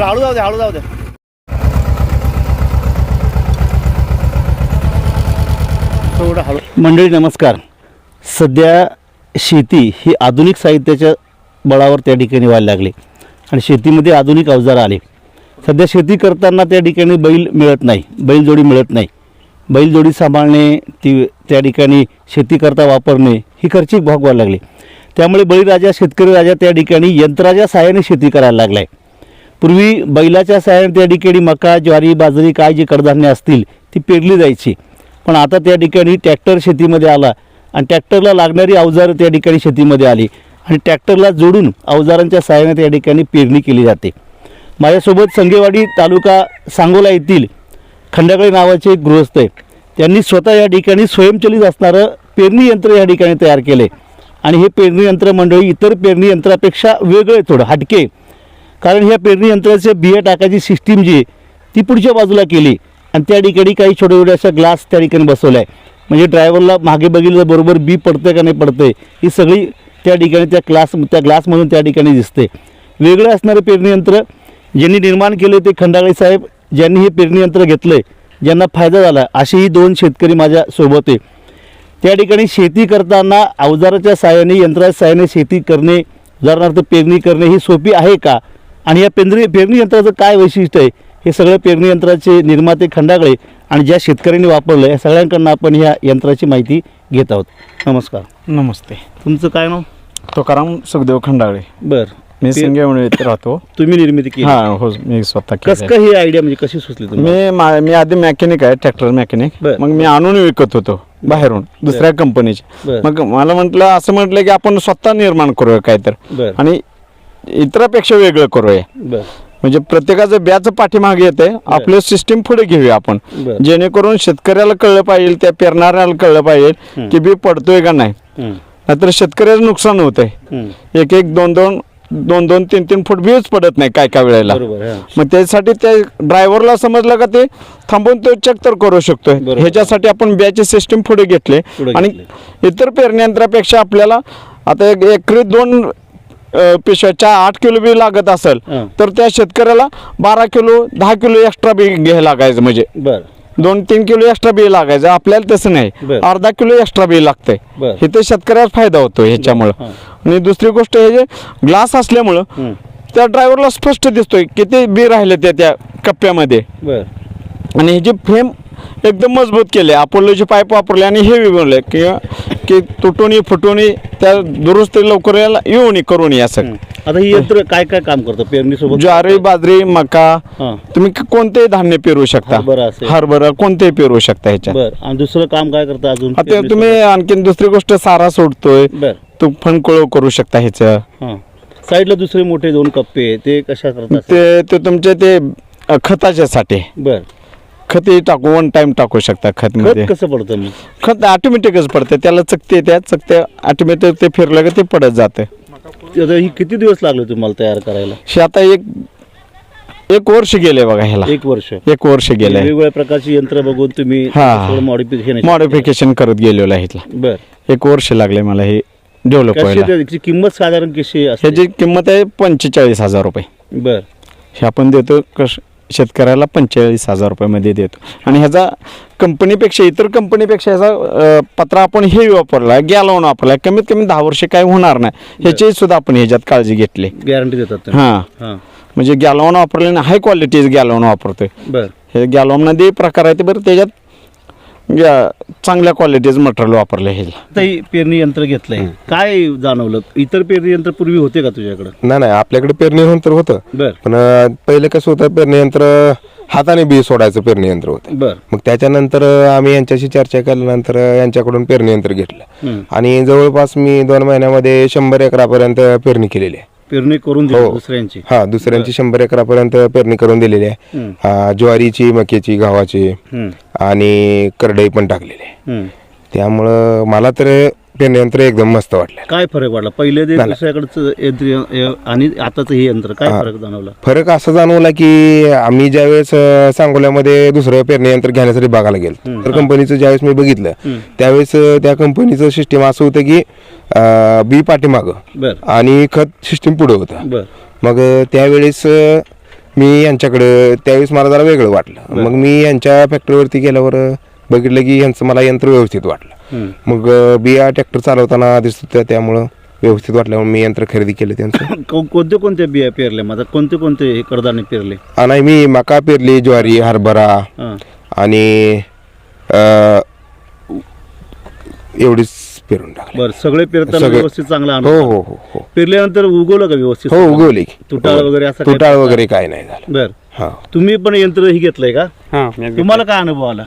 जरा हळू जाऊ द्या हळू जाऊ द्या थोडं हळू. मंडळी नमस्कार. सध्या शेती ही आधुनिक साहित्याच्या बळावर त्या ठिकाणी व्हायला लागली. आणि शेतीमध्ये आधुनिक अवजार आले. सध्या शेती करताना त्या ठिकाणी बैल मिळत नाही बैलजोडी मिळत नाही. बैलजोडी सांभाळणे ती त्या ठिकाणी शेती करता वापरणे ही खर्चिक भाग व्हायला लागली. त्यामुळे बळीराजा शेतकरी राजा त्या ठिकाणी यंत्राच्या सहाय्याने शेती करायला लागला आहे पूर्वी बैलाच्या सहाय्याने त्या ठिकाणी मका ज्वारी बाजरी काय जे कडधान्य असतील ती पेरली जायची. पण आता त्या ठिकाणी ट्रॅक्टर शेतीमध्ये आला आणि ट्रॅक्टरला लागणारी अवजारं त्या ठिकाणी शेतीमध्ये आली आणि ट्रॅक्टरला जोडून अवजारांच्या सहाय्याने त्या ठिकाणी पेरणी केली जाते. माझ्यासोबत संगेवाडी तालुका सांगोला येथील खंडागळे नावाचे एक गृहस्थ आहे त्यांनी स्वतः या ठिकाणी स्वयंचलित असणारं पेरणी यंत्र या ठिकाणी तयार केलं आहे आणि हे पेरणी यंत्र मंडळी इतर पेरणी यंत्रापेक्षा वेगळे थोडं हटके आहे. कारण ह्या पेरणी यंत्राचे बिया टाकायची सिस्टीम जी आहे ती पुढच्या बाजूला केली. आणि त्या ठिकाणी काही छोटे छोटे असा ग्लास त्या ठिकाणी बसवला आहे म्हणजे ड्रायव्हरला मागे बघितलं बरोबर बी पडतंय का नाही पडतंय ही सगळी त्या ठिकाणी त्या ग्लास त्या ग्लासमधून त्या ठिकाणी दिसते. वेगळं असणारं पेरणी यंत्र ज्यांनी निर्माण केले ते खंडाळे साहेब ज्यांनी हे पेरणी यंत्र घेतलं आहे ज्यांना फायदा झाला असेही दोन शेतकरी माझ्या सोबत आहे. त्या ठिकाणी शेती करताना अवजाराच्या साहाय्याने यंत्राच्या साहाय्याने शेती करणे उदाहरणार्थ पेरणी करणे ही सोपी आहे का? आणि या पेरणी पेरणी यंत्राचं काय वैशिष्ट्य आहे? हे सगळं पेरणी यंत्राचे निर्माते खंडागळे आणि ज्या शेतकऱ्यांनी वापरलं या सगळ्यांकडनं आपण ह्या यंत्राची माहिती घेत आहोत. नमस्कार. नमस्ते. तुमचं काय नाव? तुकाराम सुखदेव खंडाळे. बरं. मी ते- संगेवणीत राहतो. तुम्ही निर्मिती केली. हा हो मी स्वतः कसं. काय ही आयडिया म्हणजे कशी सुचली तुम्ही मी मा- मी आधी मॅकॅनिक आहे ट्रॅक्टर मॅकॅनिक बर. मग मी आणून विकत होतो बाहेरून दुसऱ्या कंपनीचे बर. मग मला म्हटलं असं म्हटलं की आपण स्वतः निर्माण करूया काय तर बरं. आणि इतरापेक्षा वेगळं करूया. बरं. म्हणजे प्रत्येकाचं ब्याच पाठीमागे येते. आपलं सिस्टीम पुढे घेऊया आपण. जेणेकरून शेतकऱ्याला कळलं पाहिजे त्या पेरणाऱ्याला कळलं पाहिजे. की बी पडतोय का नाही. नाहीतर शेतकऱ्याचं नुकसान होतंय. हं. एक एक दोन दोन दोन दोन तीन तीन फूट बीच पडत नाही काय काय वेळेला. मग त्यासाठी त्या ड्रायव्हरला समजलं का ते थांबून तो चेक तर करू शकतोय. ह्याच्यासाठी आपण बॅचे सिस्टीम पुढे घेतले. आणि. इतर पेरणी यंत्रापेक्षा आपल्याला आता एक एकरी दोन अं, पिशव्याच्या आठ किलो बी लागत असेल हा. तर त्या शेतकऱ्याला बारा किलो दहा किलो एक्स्ट्रा बी घ्यायला लागायचं म्हणजे दोन तीन किलो एक्स्ट्रा बी लागायचं आपल्याला तसं नाही. अर्धा किलो एक्स्ट्रा बी लागतंय बर. इथे शेतकऱ्याला फायदा होतो ह्याच्यामुळं हा. आणि दुसरी गोष्ट हे जे ग्लास असल्यामुळं हं. त्या ड्रायव्हरला स्पष्ट दिसतोय किती बी राहिले त्या त्या कप्प्यामध्ये आणि ह्याची फ्रेम एकदम मजबूत केले अपोलोचे पाईप वापरले आणि हे बनवले की की तुटुनी फुटुनी त्या दुरुस्ती लवकर याला येऊन करून या सगळं. आता ही यंत्र काय काय काम करतं? पेरणी सोबत ज्वारी बाजरी मका हा. तुम्ही क- कोणतेही धान्य पेरू शकता. हरभरा असेल. हरभरा कोणतेही पेरू शकता ह्याच्यात. बर. आणि दुसरं काम काय करतं अजून? आता तुम्ही आणखीन दुसरी गोष्ट सारा सोडतोय? बर. तू फणकुळ करू शकता ह्याचं. हा. साईडला दुसरे मोठे दोन कप्पे ते कशा करतात ते ते तुमचे ते अ, खताच्यासाठी. बर. खत टाकू वन टाइम टाकू शकता खत मध्ये खत कसं पडतं खत ऑटोमॅटिकच पडते. त्याला चकते त्या चकते ऑटोमॅटिक ते फिरलं का ते पडत जाते. आता ही किती दिवस लागले तुम्हाला तयार करायला? हे आता एक एक वर्ष गेले बघा ह्याला. एक वर्ष. एक वर्ष गेलंय वेगवेगळ्या प्रकारची यंत्र बघून तुम्ही हा. मॉडिफिकेशन मॉडिफिकेशन करत गेलेलो आहे बर. एक वर्ष लागले मला हे डेव्हलप कशी व्हायला. त्याची किंमत साधारण कशी असते? ह्याची किंमत आहे पंचेचाळीस हजार रुपये. बर. हे आपण देतो कश शेतकऱ्याला पंचेचाळीस हजार रुपयामध्ये देतो. आणि ह्याचा कंपनीपेक्षा इतर कंपनीपेक्षा ह्याचा पत्रा आपण हे वापरला गॅलवून वापरला कमीत कमी दहा वर्ष काय होणार नाही. ह्याची सुद्धा आपण ह्याच्यात काळजी घेतली. गॅरंटी देतात? हां. म्हणजे गॅलवून वापरले हाय क्वालिटीज गॅलवून वापरतोय. हे गॅलवनमध्ये प्रकार आहे ते बरं त्याच्यात ग- चांगल्या क्वालिटीज मटेरियल वापरले हे. पेरणी यंत्र घेतलंय. काय जाणवलं? इतर पेरणी यंत्र पूर्वी होते का तुझ्याकडे? नाही नाही आपल्याकडे पेरणी यंत्र होतं. बर. पण अं, पहिले कसं होतं पेरणी यंत्र हाताने बी सोडायचं पेरणी यंत्र होतं. बर. मग त्याच्यानंतर आम्ही यांच्याशी चर्चा केल्यानंतर यांच्याकडून पेरणी यंत्र घेतलं. आणि जवळपास मी दोन महिन्यामध्ये शंभर एकरापर्यंत पेरणी केलेली आहे. पेरणी करून दिली हो. दुसऱ्यांची हा दुसऱ्यांची शंभर एकरापर्यंत पेरणी करून दिलेली आहे हम्म. हा, ज्वारीची मक्याची गव्हाची हम्म. आणि करडई पण टाकलेली आहे हम्म. त्यामुळं मला तर पेरणी यंत्र एकदम मस्त वाटलं काय फरक वाटला पहिले ते नाही. दुसऱ्याकडचं यंत्र य- आणि आताचं हे यंत्र काय. फरक जाणवला फरक असा जाणवला की आम्ही ज्यावेळेस अं, सांगोल्यामध्ये दुसरं पेरणी यंत्र घेण्यासाठी बघायला गेलो. तर कंपनीचं ज्यावेळेस मी बघितलं. त्यावेळेस अं, त्या कंपनीचं सिस्टीम असं होतं की अं, बी पाठीमागं बर आणि खत सिस्टीम पुढं होतं बर मग अं, त्यावेळेस अं, मी यांच्याकडं त्यावेळेस मला जरा वेगळं वाटलं मग मी यांच्या फॅक्टरीवरती गेल्यावर बघितलं की यांचं मला यंत्र व्यवस्थित वाटलं. मग बिया ट्रॅक्टर चालवताना दिसत होत्या त्यामुळं व्यवस्थित वाटल्यावर मी यंत्र खरेदी केलं त्यांचं. को- कोणते कोणते बिया पेरले? माझा कोणते कोणते हे कडधान्य पेरले? आणि मी मका पेरली ज्वारी हरभरा हां. आणि अं, एवढीच पेरून टाकली. बरं सगळे पेरताना सगळे. व्यवस्थित चांगला हो अनुभव हो हो हो. पेरल्यानंतर उगवलं का व्यवस्थित? हो उगवली की. तुटाळ वगैरे असं काही तुटाळ वगैरे काय नाही झालं. बर. हा. तुम्ही पण यंत्र ही घेतलंय का? हा मी. तुम्हाला काय अनुभव आला?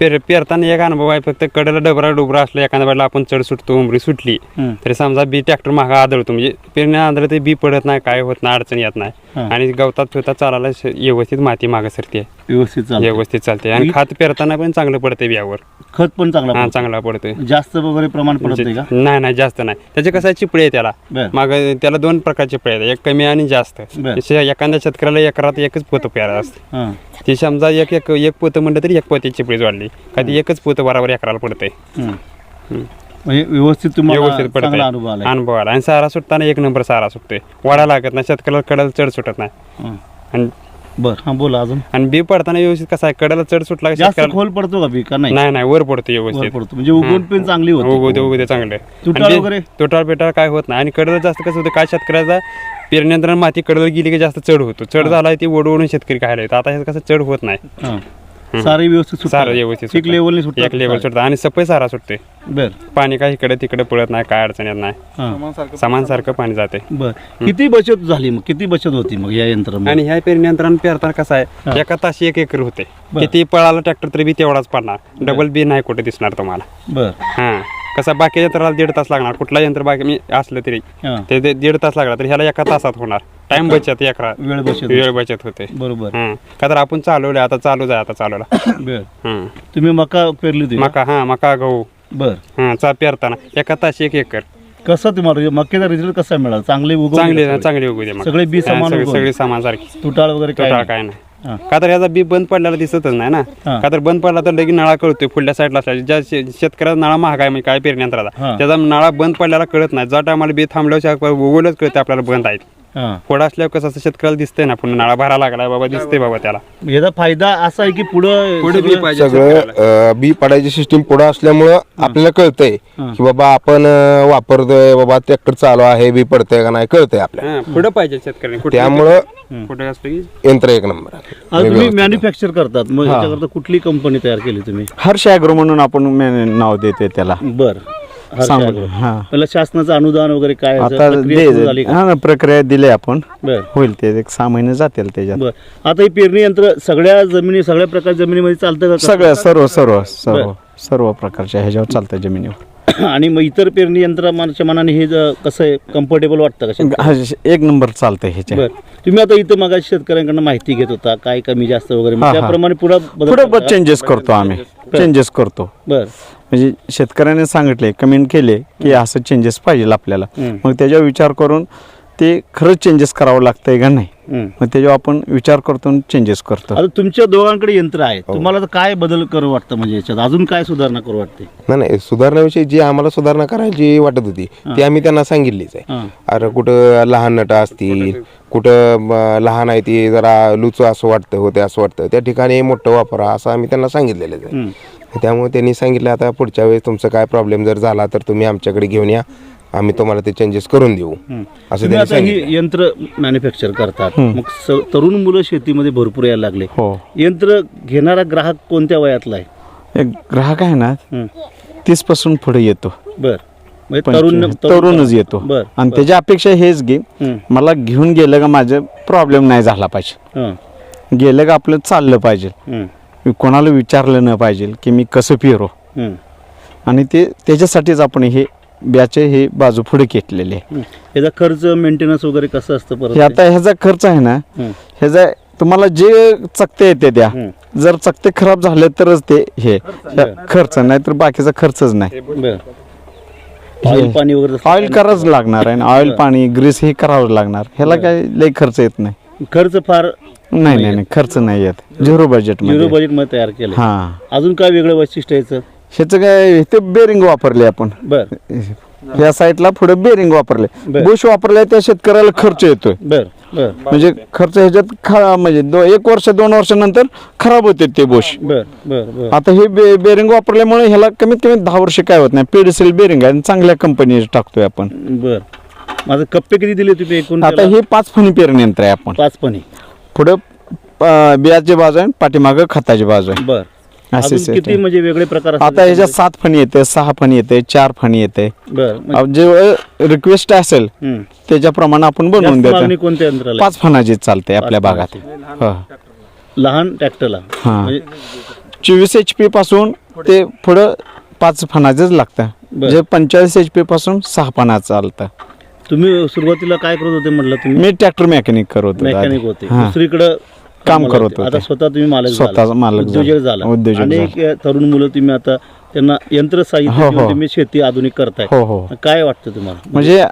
पेर पेरताना एक अनुभव आहे फक्त कडेला डबरा डुबरा असला एखाद्या वेळेला आपण चढ सुटतो उमरी सुटली. तरी समजा बी ट्रॅक्टर मागा आदळतो म्हणजे पेरण्या आदळ ते बी पडत नाही काय होत नाही अडचण येत नाही. आणि गवतात फिरतात चालायला व्यवस्थित माती मागे सरते व्यवस्थित चालतं व्यवस्थित चालते आणि खात पेरताना पण चांगलं पडते बियावर खत पण चांगला पडतो. चांगला पडतोय. जास्त वगैरे प्रमाण पडत नाही का? नाही नाही जास्त नाही. त्याचे कसं आहे चिपळे आहे त्याला. माग त्याला दोन प्रकारचे चिपळे आहेत. एक कमी आणि जास्त. एखाद्या शेतकऱ्याला एकरात एकच पोतं पेरा असते. ती समजा एक एक एक पोतं म्हणलं तरी एक पोती चिपळीच वाढली कधी एकच पोतं बरोबर एकराला पडतंय. हम्म. म्हणजे व्यवस्थित तुम्हाला व्यवस्थित चांगला अनुभव आला आणि सारा सुटताना एक नंबर सारा सुटतोय. वाडा लागत नाही. शेतकऱ्याला कडाला चढ सुटत नाही. आणि बर. हा बोला अजून. आणि बी पडताना व्यवस्थित कसं आहे? कडाला चढ सुटला की जास्त शेतकऱ्याला? खोल पडतो का बी का नाही? नाही नाही वर पडतो वर व्यवस्थित पडतो. म्हणजे पण चांगली होती. दे उगू दे चांगलं. तुटाळ वगैरे? तुटाळ पेटाळ काय होत नाही. आणि कडलं जास्त कसं होतं काय शेतकऱ्याचा पेरण्यानंतर माती कडलं गेली की जास्त चढ होतो. चढ झाला ती ओढ ओढून शेतकरी खायला येतो. आता हे कसं चढ होत नाही. हां. सारे व्यवस्थित सुटतात. सारं व्यवस्थित एक सुटतं. लेवलने सुटतात एक लेवल सुटतं आणि सपय सारा सुटते. बर. पाणी काय इकडे तिकडे पडत नाही काय अडचण येत नाही. हां. समान सारखं पाणी जाते. बर. किती बचत झाली मग? किती बचत होती मग या यंत्रामुळे आणि ह्या पेरण्यानंतर पेरताना कसं आहे एका ताशी एक एकर होते. किती पळाला ट्रॅक्टर तरी बी तेवढाच पडणार. डबल बी नाही कुठे दिसणार तुम्हाला. बर. हा. कसं बाकी यंत्राला दीड तास लागणार. कुठला यंत्र बाकी मी असलं तरी. हां. ते दे- दीड तास लागला तर ह्याला एका तासात होणार. टाइम बचत एकरा वेळ बचत वेळ बचत होते. बरोबर. हा का तर आपण चालवले आता चालू आहे आता चालवला बर हा तुम्ही मका पेरली होती का? मका हा मका गहू. बर. हा चा पेरताना. एका ताशी एक एकर. कसं तुम्हाला मक्याचा रिझल्ट कसा मिळाला? चांगले उगवले चांगली का? चांगली उगू दे मग सगळे बी समान सगळे उगवले? सगळे समान सारखी. तुटाळ वगैरे काय तुटाळ नाही? काय हा. नाही का तर याचा बी बंद पडलेला दिसतच नाही ना. हा. का तर बंद पडला तर लगेच नळा कळतोय पुढल्या साईडला असल्या ज्या शे- शेतकऱ्याचा नळा महाग आहे म्हणजे काय पेरणी यंत्राचा हा. त्याचा नळा बंद पडलेला कळत नाही. ज्या टायमाला बी थांबल्यावर उगवलंच कळते आपल्याला बंद आहेत हां. पुढं असल्यावर कसं असं शेतकऱ्याला दिसतंय ना पुन्हा नळा भरा लागलाय बाबा दिसतंय बाबा त्याला. याचा फायदा असा आहे की पुढं पुढे बी सगळं- पाहिजे शेतकऱ्याला. सगळं अं, बी पडायची सिस्टीम पुढं असल्यामुळं आपल्याला कळतंय की बाबा आपण अं, वापरतोय बाबा ट्रॅक्टर चालू आहे बी पडतंय का नाही कळतंय आपल्याला. हा, पुढं पाहिजे शेतकऱ्यांनी कुठे त्यामुळं कुठे असलं की यंत्र एक नंबर आहे. आता तुम्ही मॅन्युफॅक्चर करतात मग याच्याकरता कुठली कंपनी तयार केली तुम्ही? हर्ष ॲग्रो म्हणून आपण मे- नाव देते त्याला. बर. सांगू. हा. पहिला शासनाचं अनुदान वगैरे काय? आता प्रक्रिया सुरू झाली दे का? हा ना प्रक्रिया दिली आपण. बर. होईल ते एक सहा महिने जातील त्याच्यात. बर. आता ही पेरणी यंत्र सगळ्या जमिनी सगळ्या प्रकारच्या जमिनीमध्ये चालतं का? सगळ्या सर्व सर्व सर्व सर्व प्रकारच्या ह्याच्यावर चालतं जमिनीवर. आणि मग इतर पेरणी यंत्राच्या मनाने हे ज- कसं आहे? कम्फर्टेबल वाटतं का शेतकऱ्याला? हा, श- एक नंबर चालतं ह्याच्या. बर. तुम्ही आता इथं मग शेतकऱ्यांकडनं माहिती घेत होता काय कमी जास्त वगैरे मग हा, हा. त्याप्रमाणे पुढे पुढे चेंजेस करतो आम्ही. चेंजेस करतो. बर. म्हणजे शेतकऱ्याने सांगितले कमेंट केले की असं चेंजेस पाहिजे आपल्याला. हम्म. मग त्याच्यावर विचार करून ते खरंच चेंजेस करावं लागतंय का नाही? हम्म. मग त्याच्यावर आपण विचार करतो चेंजेस करतो. आता तुमच्या दोघांकडे यंत्र आहे तुम्हाला आता काय बदल करू वाटतं म्हणजे याच्यात? अजून काय सुधारणा करू वाटते? नाही नाही सुधारण्याविषयी जी आम्हाला सुधारणा करायची वाटत होती ती आम्ही त्यांना सांगितलीच आहे. हां. अरे कुठं लहान नट असतील कुठं म, लहान आहे ती जरा लुच असं वाटतं होते असं वाटतं. त्या ठिकाणी मोठं वापरा असं आम्ही त्यांना सांगितलेलं आहे. त्यामुळे त्यांनी सांगितलं आता पुढच्या वेळेस तुमचं काय प्रॉब्लेम जर झाला तर तुम्ही आमच्याकडे घेऊन या. आम्ही तुम्हाला ते चेंजेस करून देऊ. असं तुम्ही त्यांनी आता सांगितलं. ही यंत्र मॅन्युफॅक्चर करतात. मग स- तरुण मुलं शेतीमध्ये भरपूर यायला लागले. हो. यंत्र घेणारा ग्राहक कोणत्या वयातला आहे? एक ग्राहक आहे ना. तीसपासून पुढे येतो. बर. म्हणजे पंचवीस- तरुण तरुणच येतो. बर आणि त्याच्या अपेक्षा हेच घे. मला घेऊन गेलं का माझं प्रॉब्लेम नाही झाला पाहिजे. हं. गेलं का आपलं चाललं पाहिजे. मी कोणाला विचारलं न पाहिजे की मी कसं पिरो. आणि ते त्याच्यासाठीच आपण हे ब्याचे हे बाजू पुढे घेतलेले. आहे. हम्म. याचा खर्च मेंटेनन्स वगैरे कसं असतं परत हे आता ह्याचा खर्च आहे ना. ह्याचा तुम्हाला जे चकते येते द्या. हम्म. जर चकते खराब झाले तरच ते हे. खर्च नाही तर बाकीचा खर्चच नाही. बर. ऑइल पाणी वगैरे तसलं ऑइल करावंच लागणार आहे ऑइल पाणी ग्रीस हे करावं लागणार. ह्याला काय लई खर्च येत नाही. खर्च फार नाही नाही नाही खर्च नाही येत. झिरो बजेट झिरो मध्ये बजेटमध्ये तयार केलं हा. अजून काय वेगळं वैशिष्ट्य याचं? ह्याचं काय ते बेरिंग वापरले आपण. बर. या साईडला पुढे बेरिंग वापरले. बर. बुश वापरले त्या शेतकऱ्याला खर्च येतोय. बर बर. म्हणजे खर्च ह्याच्यात खा म्हणजे दो एक वर्ष दोन वर्षानंतर खराब होते ते बोश. बर बर बर. आता हे बे बेरिंग वापरल्यामुळे ह्याला कमीत कमी दहा वर्ष काय होत नाही. पेडिसिल बेरिंग आहे आणि चांगल्या कंपनीचे टाकतोय आपण. बर. माझं कप्पे किती दिले तुम्ही एकूण आता त्याला? हे पाच फणी पेरणी यंत्र आहे आपण. पाच पणी पुढं अं, बियाची बाजू आहे पाठीमागं खताची बाजू आहे. बर. असे अजून system. किती म्हणजे वेगळे प्रकार असतात आता ह्याच्यात सात फणी येते सहा फणी येते चार फणी येते बर म्हणजे- जे रिक्वेस्ट असेल हम्म. त्याच्याप्रमाणे आपण बनवून जास्त मागणी देतो कोणत्या यंत्राला आहे? पाच फणाची चालते आपल्या भागात हो लहान ट्रॅक्टरला हा. म्हणजे चोवीस एच पी पासून ते पुढं पाच फणाचंच लागतं बरं. जे पंचेचाळीस एच पी पासून सहा फणा चालतं तुम्ही सुरुवातीला काय करत होते म्हटलं तुम्ही मी ट्रॅक्टर मेकॅनिक करत होतो मेकॅनिक आधी. होते हा. दुसरीकडे काम करत आता होते. स्वतः तुम्ही मालक झाला. स्वतःचा मालक उद्योजक झाला. झाला उद्योजक अनेक तरुण मुलं तुम्ही आता त्यांना यंत्र साहित्य हो, हो. तुम्ही शेती आधुनिक करताय. हो हो. काय वाटतं तुम्हाला? म्हणजे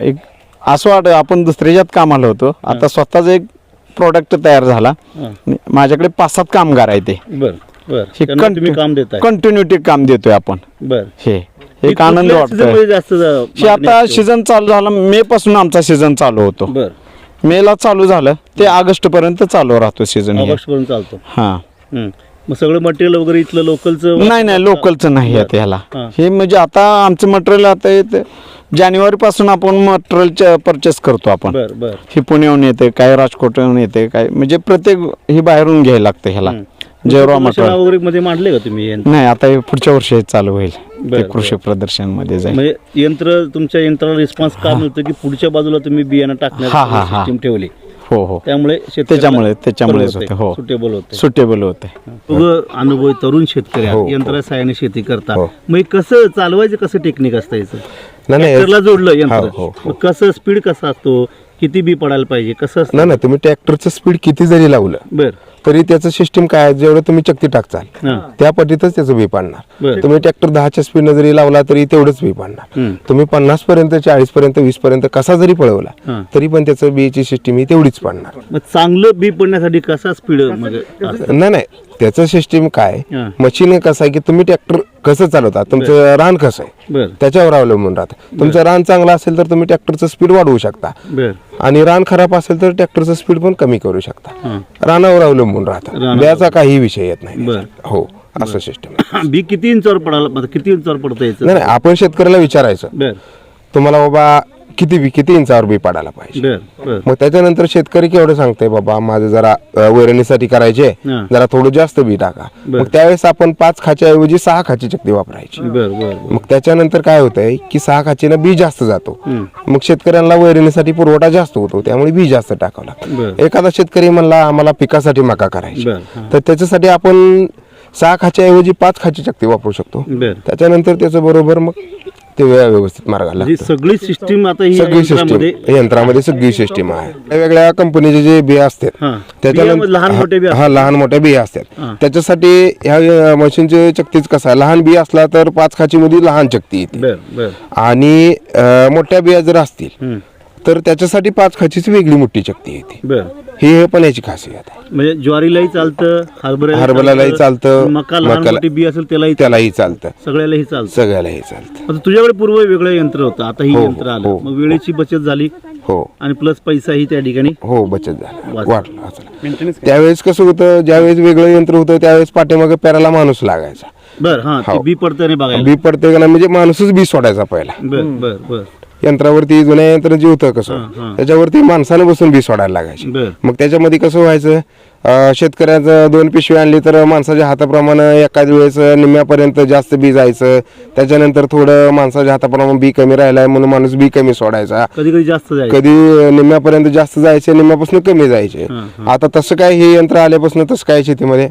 एक असं वाटत आपण दुसऱ्याच्यात कामाला होतो आता स्वतःच एक प्रोडक्ट तयार झाला. हा. माझ्याकडे पाच सात कामगार आहे ते. बर बर. त्यांना तुम्ही काम देताय. कंटिन्युटी काम देतोय आपण. बर. हे एक आनंद कुठल्या वाटतोय. जास्त जा- हे मागणी आता असते? सीझन चालू झाला मे पासून आमचा सीझन चालू होतो. बर. मे ला चालू झालं. ते ऑगस्ट पर्यंत चालू राहतो सीझन ऑगस्ट पर्यंत चालतो. हा. हम्म. मग सगळं मटेरियल वगैरे इथलं लोकलचं नाही नाही लोकलचं नाही आहे ह्याला. हा. हे म्हणजे आता आमचं मटेरियल आता येते जानेवारी पासून आपण मटेरियल परचेस करतो आपण. बर बर. हे पुण्याहून येते काय राजकोटहून येते काय म्हणजे प्रत्येक हे बाहेरून घ्यायला लागतं ह्याला. प्रदर्शन मटेरियल वगैरे मध्ये मांडले का तुम्ही हे यंत्र? नाही आता हे पुढच्या वर्षी हे चालू होईल. ते बरं, कृषी प्रदर्शनमध्ये जाईल. म्हणजे यंत्र तुमच्या यंत्राला रिस्पॉन्स का मिळतं की पुढच्या बाजूला तुम्ही बियाणं हा, हा, हा. सिस्टीम ठेवली? हो हो. त्यामुळे त्याच्यामुळे- त्याच्यामुळेच होते, हो. सुटेबल होते. सुटेबल होते. तुझं अनुभव तरुण शेतकरी हो, आहे. यंत्रा सहाय्याने शेती करता हो. मग हे कसं चालवायचं कसं टेक्निक असतं याचं? नाही, नाही ट्रॅक्टरला जोडलं हो, हो, यंत्र. हो. मग कसं स्पीड कसा असतो? किती बी पडायला पाहिजे? कसं असतं? नाही ना तुम्ही ट्रॅक्टरचं स्पीड किती जरी लावलं बर. तरी त्याचं सिस्टीम काय आहे, जेवढं तुम्ही चक्ती टाकचाल हा. त्या पद्धतीतच त्याचं बी पाडणार. बरं. तुम्ही ट्रॅक्टर दहाच्या स्पीडनं जरी लावला तरी तेवढंच बी पाडणार. हम्म. तुम्ही पन्नास पर्यंत चाळीस पर्यंत वीस पर्यंत कसा जरी पळवला हा. तरी पण त्याचं बीची सिस्टीम ही तेवढीच पाडणार. मग चांगलं बी पडण्यासाठी कसा स्पीड म्हणजे असतं? नाही नाही. त्याचं सिस्टीम काय हा. मशीन कसं आहे की तुम्ही ट्रॅक्टर कसं चालवता? तुमचं रान कसं आहे? बर. त्याच्यावर अवलंबून राहतं. तुमचं रान चांगलं असेल तर तुम्ही ट्रॅक्टरचं स्पीड वाढवू शकता. बर. आणि रान खराब असेल तर ट्रॅक्टरचं स्पीड पण कमी करू शकता. रानावर अवलंबून राहतं. रानावर. ब्याचा काही विषय येत नाही. हो असं सिस्टम बी किती इंचावर पडायला किती इंचावर पडतं नाही नाही आपण शेतकऱ्याला विचारायचं. तुम्हाला बाबा किती बी किती इंचावर बी पडायला पाहिजे. मग त्याच्यानंतर शेतकरी केवढं सांगतोय बाबा माझं जरा वैरणीसाठी करायचे. जरा थोडं जास्त बी टाका. मग त्यावेळेस आपण पाच खाच्या ऐवजी सहा खाची चक्ती वापरायची. मग त्याच्यानंतर काय होतंय की सहा खाचीनं बी जास्त जातो. मग शेतकऱ्यांना वैरणीसाठी पुरवठा जास्त होतो त्यामुळे बी जास्त टाकावं लागतं. एखादा शेतकरी म्हणला आम्हाला पिकासाठी मका करायची. तर त्याच्यासाठी आपण सहा खाच्या ऐवजी पाच खाची चक्ती वापरू शकतो. त्याच्यानंतर त्याचं बरोबर मग ते व्य- व्यवस्थित मार्गाला म्हणजे लागतं. सगळी सिस्टीम आता ही सगळी यंत्रामध्ये सिस्टीम यंत्रामध्ये सगळी सिस्टीम आहे. वेगवेगळ्या कंपनीचे जे बिया असतात हा. बियामध्ये लहान मोठे बी हा लहान मोठ्या बिया हा. असतात त्याच्यासाठी ह्या मशीनचे चक्तीच कसं आहे? लहान बिया असला तर पाच खाची मध्ये लहान चक्ती येते. बर बर. आणि अं, मोठ्या बिया जर असतील हम्म. तर त्याच्यासाठी पाच खाचीची वेगळी मोठी चक्ती येते. बर. ही पण याची खासियत आहे. म्हणजे ज्वारीलाही चालतं हरभऱ्यालाही हरभऱ्यालाही चालतं, मका लहान मकाला- मोठी बी असेल त्यालाही त्यालाही चालतं. सगळ्यालाही चालतं. सगळ्यालाही चालतं. आता तुझ्याकडे पूर्व वेगळं यंत्र होतं आता ही हो, यंत्र आलं. हो, मग वेळेची बचत झाली हो. आणि प्लस पैसाही त्या ठिकाणी हो बचत झाली. वाचलं. वाटलं वाचलं. त्यावेळेस कसं होतं ज्यावेळेस वेगळं यंत्र होतं त्यावेळेस पाठीमागे पेराला माणूस लागायचा. बर हा ते हो. बी पडतं बघायला. बी पडते का नाही म्हणजे माणूसच बी सोडायचा पहिला. बर बर बर. यंत्रावरती जुन्या यंत्र जे होतं कसं. त्याच्यावरती माणसाने बसून बी सोडायला लागायचे. मग त्याच्यामध्ये कसं व्हायचं शेतकऱ्याचं दोन पिशवी आणली तर माणसाच्या हाताप्रमाणे एखाद वेळेस निम्म्यापर्यंत जास्त बी जायचं. त्याच्यानंतर थोडं माणसाच्या हाताप्रमाणे बी कमी राहिलाय म्हणून माणूस बी कमी सोडायचा. कधी कधी जास्त कधी निम्म्यापर्यंत जास्त जायचे निम्म्यापासून कमी जायचे. आता तसं काय हे यंत्र आल्यापासून तसं काय शेतीमध्ये?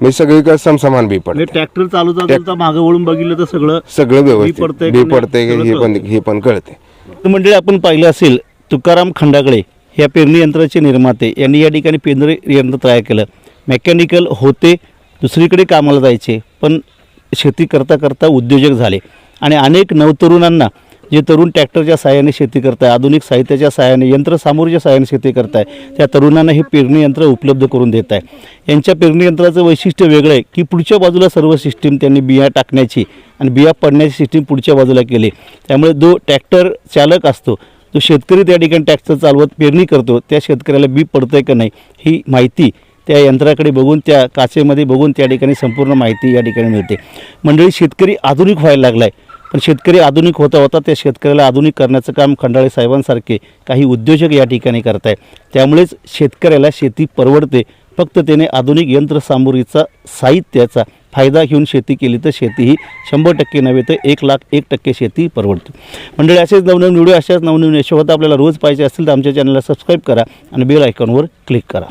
म्हणजे सगळीकडे समसमान बी म्हणजे पडते ट्रॅक्टर चालू मागे वळून बघितलं तर सगळं सगळं व्यवस्थित. बी? पडते हे पण. हे पण कळते मंडळी आपण पाहिलं असेल तुकाराम खंडागळे ह्या पेरणी यंत्राचे निर्माते. यांनी या ठिकाणी पेरणी यंत्र तयार केलं. मेकॅनिकल होते दुसरीकडे कामाला जायचे पण शेती करता करता उद्योजक झाले. आणि अनेक नवतरुणांना जे तरुण ट्रॅक्टरच्या सहाय्याने शेती करत आहे आधुनिक साहित्याच्या सहाय्याने यंत्रसामुग्रीच्या सहाय्याने शेती करत आहे त्या तरुणांना हे पेरणी यंत्र उपलब्ध करून देत आहे यांच्या पेरणी यंत्राचं वैशिष्ट्य वेगळं आहे की पुढच्या बाजूला सर्व सिस्टीम त्यांनी बिया टाकण्याची आणि बिया पडण्याची सिस्टीम पुढच्या बाजूला केली. त्यामुळे जो ट्रॅक्टर चालक असतो जो शेतकरी त्या ठिकाणी ट्रॅक्टर चालवत पेरणी करतो त्या शेतकऱ्याला बी पडतं आहे का नाही ही माहिती त्या यंत्राकडे बघून त्या काचेमध्ये बघून त्या ठिकाणी संपूर्ण माहिती या ठिकाणी मिळते. मंडळी शेतकरी आधुनिक व्हायला लागला आहे पण शेतकरी आधुनिक होता होता त्या शेतकऱ्याला आधुनिक करण्याचं काम खंडाळे साहेबांसारखे काही उद्योजक या ठिकाणी करत आहे त्यामुळेच शेतकऱ्याला शेती परवडते फक्त त्याने आधुनिक यंत्रसामुग्रीचा साहित्याचा फायदा घेऊन शेती केली तर शेती ही शंभर टक्के नव्हे तर एक लाख एक टक्के शेती परवडते. मंडळी असेच नवनवीन व्हिडिओ अशाच नवनवीन यशोबत आपल्याला रोज पाहिजे असतील तर आमच्या चॅनलला सबस्क्राईब करा आणि बेल आयकॉनवर क्लिक करा.